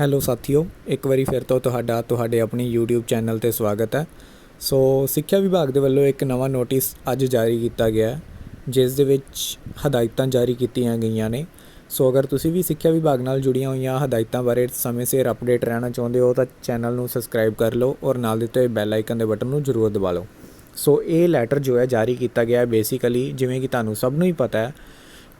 Hello ਸਾਥੀਓ, ਇੱਕ ਵਾਰੀ ਫਿਰ ਤੋਂ ਤੁਹਾਡਾ, ਤੁਹਾਡੇ ਆਪਣੀ YouTube ਚੈਨਲ ਤੇ ਸਵਾਗਤ ਹੈ। ਸੋ ਸਿੱਖਿਆ ਵਿਭਾਗ ਦੇ ਵੱਲੋਂ ਇੱਕ ਨਵਾਂ ਨੋਟਿਸ ਅੱਜ ਜਾਰੀ ਕੀਤਾ ਗਿਆ ਜਿਸ ਦੇ ਵਿੱਚ ਹਦਾਇਤਾਂ ਜਾਰੀ ਕੀਤੀਆਂ ਗਈਆਂ ਨੇ। ਸੋ ਅਗਰ ਤੁਸੀਂ ਵੀ ਸਿੱਖਿਆ ਵਿਭਾਗ ਨਾਲ ਜੁੜੀਆਂ ਹੋਈਆਂ, ਹਦਾਇਤਾਂ ਬਾਰੇ ਸਮੇਂ ਸਿਰ ਅਪਡੇਟ ਰਹਿਣਾ ਚਾਹੁੰਦੇ ਹੋ, ਤਾਂ ਚੈਨਲ ਨੂੰ ਸਬਸਕ੍ਰਾਈਬ ਕਰ ਲਓ ਔਰ ਨਾਲ ਦਿੱਤੇ ਬੈਲ ਆਈਕਨ ਦੇ ਬਟਨ ਨੂੰ ਜ਼ਰੂਰ ਦਬਾ ਲਓ। ਸੋ ਇਹ ਲੈਟਰ ਜੋ ਹੈ, ਜਾਰੀ ਕੀਤਾ ਗਿਆ ਹੈ ਬੇਸਿਕਲੀ ਜਿਵੇਂ ਕਿ ਤੁਹਾਨੂੰ ਸਭ ਨੂੰ ਹੀ ਪਤਾ ਹੈ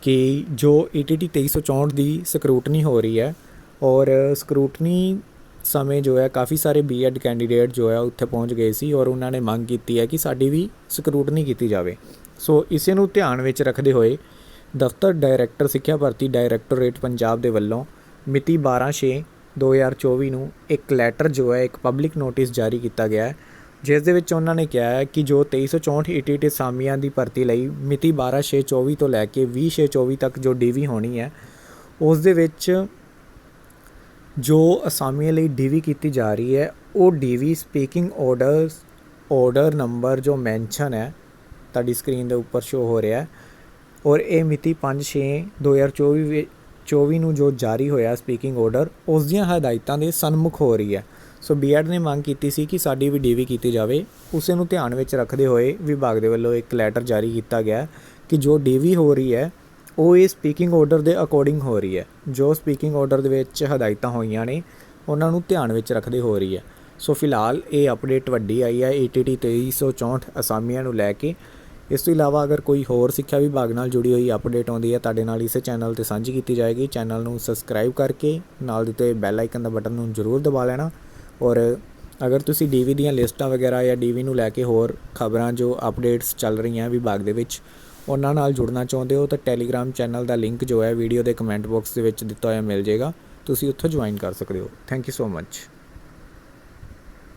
ਕਿ ਜੋ E ETT 2364 ਦੀ ਸਕਰੂਟਨੀ ਹੋ ਰਹੀ ਹੈ ਔਰ ਸਕਰੂਟਨੀ ਸਮੇਂ ਜੋ ਹੈ, ਕਾਫੀ ਸਾਰੇ ਬੀਐਡ ਕੈਂਡੀਡੇਟ ਜੋ ਹੈ, ਉੱਥੇ ਪਹੁੰਚ ਗਏ ਸੀ ਔਰ ਉਹਨਾਂ ਨੇ ਮੰਗ ਕੀਤੀ ਹੈ ਕਿ ਸਾਡੀ ਵੀ ਸਕਰੂਟਨੀ ਕੀਤੀ ਜਾਵੇ। ਸੋ ਇਸੇ ਨੂੰ ਧਿਆਨ ਵਿੱਚ ਰੱਖਦੇ ਹੋਏ ਦਫ਼ਤਰ ਡਾਇਰੈਕਟਰ ਸਿੱਖਿਆ ਭਰਤੀ ਡਾਇਰੈਕਟੋਰੇਟ ਪੰਜਾਬ ਦੇ ਵੱਲੋਂ ਮਿਤੀ 12/6/2024 ਨੂੰ ਇੱਕ ਲੈਟਰ ਜੋ ਹੈ, ਇੱਕ ਪਬਲਿਕ ਨੋਟਿਸ ਜਾਰੀ ਕੀਤਾ ਗਿਆ ਹੈ, ਜਿਸ ਦੇ ਵਿੱਚ ਉਹਨਾਂ ਨੇ ਕਿਹਾ ਹੈ ਕਿ ਜੋ 2364 ETT ਸਾਮੀਆਂ ਦੀ ਭਰਤੀ ਲਈ ਮਿਤੀ 12/6/24 ਤੋਂ ਲੈ ਕੇ 20/6/24 ਤੱਕ ਜੋ ਡੀਵੀ ਹੋਣੀ ਹੈ, ਉਸ ਦੇ ਵਿੱਚ ਜੋ ਅਸਾਮੀਆਂ ਲਈ ਡੀਵੀ ਕੀਤੀ ਜਾ ਰਹੀ ਹੈ, ਉਹ DV speaking orders, order number ਜੋ ਮੈਂਸ਼ਨ ਹੈ, ਤੁਹਾਡੀ ਸਕਰੀਨ ਦੇ ਉੱਪਰ ਸ਼ੋ ਹੋ ਰਿਹਾ ਹੈ, ਔਰ ਇਹ ਮਿਤੀ 5/6/2024 ਵਿ- 24 ਨੂੰ ਜੋ ਜਾਰੀ ਹੋਇਆ ਸਪੀਕਿੰਗ ਆਰਡਰ, ਉਸ ਦੀਆਂ ਹਦਾਇਤਾਂ ਦੇ ਸਨਮੁਖ ਹੋ ਰਹੀ ਹੈ। ਸੋ ਬੀਐਡ ਨੇ ਮੰਗ ਕੀਤੀ ਸੀ ਕਿ ਸਾਡੀ ਵੀ ਡੀਵੀ ਕੀਤੀ ਜਾਵੇ। ਉਸੇ ਨੂੰ ਧਿਆਨ ਵਿੱਚ ਰੱਖਦੇ ਹੋਏ ਵਿਭਾਗ ਦੇ ਵੱਲੋਂ ਇੱਕ ਲੈਟਰ ਜਾਰੀ ਕੀਤਾ ਗਿਆ ਕਿ ਜੋ ਡੀਵੀ ਹੋ ਰਹੀ ਹੈ ਉਹ ਇਹ ਸਪੀਕਿੰਗ ਆਰਡਰ ਦੇ ਅਕੋਰਡਿੰਗ ਹੋ ਰਹੀ ਹੈ। ਜੋ ਸਪੀਕਿੰਗ ਆਰਡਰ ਦੇ ਵਿੱਚ ਹਦਾਇਤਾਂ ਹੋਈਆਂ ਨੇ, ਉਹਨਾਂ ਨੂੰ ਧਿਆਨ ਵਿੱਚ ਰੱਖਦੇ ਹੋ ਰਹੀ ਹੈ। ਸੋ ਫਿਲਹਾਲ ਇਹ ਅਪਡੇਟ ਵੱਡੀ ਆਈ ਹੈ E ETT 2364 ਅਸਾਮੀਆਂ ਨੂੰ ਲੈ ਕੇ। ਇਸ ਤੋਂ ਇਲਾਵਾ ਅਗਰ ਕੋਈ ਹੋਰ ਸਿੱਖਿਆ ਵਿਭਾਗ ਨਾਲ ਜੁੜੀ ਹੋਈ ਅਪਡੇਟ ਆਉਂਦੀ ਹੈ, ਤੁਹਾਡੇ ਨਾਲ ਇਸੇ ਚੈਨਲ ਤੇ ਸਾਂਝੀ ਕੀਤੀ ਜਾਏਗੀ। ਚੈਨਲ ਨੂੰ ਸਬਸਕ੍ਰਾਈਬ ਕਰਕੇ ਨਾਲ ਦਿੱਤੇ ਬੈਲ ਆਈਕਨ ਦਾ ਬਟਨ ਨੂੰ ਜ਼ਰੂਰ ਦਬਾ ਲੈਣਾ। ਔਰ ਅਗਰ ਤੁਸੀਂ ਡੀਵੀ ਦੀਆਂ ਲਿਸਟਾਂ ਵਗੈਰਾ ਜਾਂ ਡੀਵੀ ਨੂੰ ਲੈ ਕੇ ਹੋਰ ਖਬਰਾਂ ਜੋ ਅਪਡੇਟਸ ਚੱਲ ਰਹੀਆਂ ਵਿਭਾਗ ਦੇ ਵਿੱਚ ਉਹਨਾਂ ਨਾਲ ਜੁੜਨਾ ਚਾਹੁੰਦੇ ਹੋ ਤਾਂ ਟੈਲੀਗ੍ਰਾਮ ਚੈਨਲ ਦਾ ਲਿੰਕ ਜੋ ਹੈ ਵੀਡੀਓ ਦੇ ਕਮੈਂਟ ਬਾਕਸ ਦੇ ਵਿੱਚ ਦਿੱਤਾ ਹੋਇਆ ਮਿਲ ਜਾਏਗਾ। ਤੁਸੀਂ ਉੱਥੋਂ ਜੁਆਇਨ ਕਰ ਸਕਦੇ ਹੋ। Thank you so much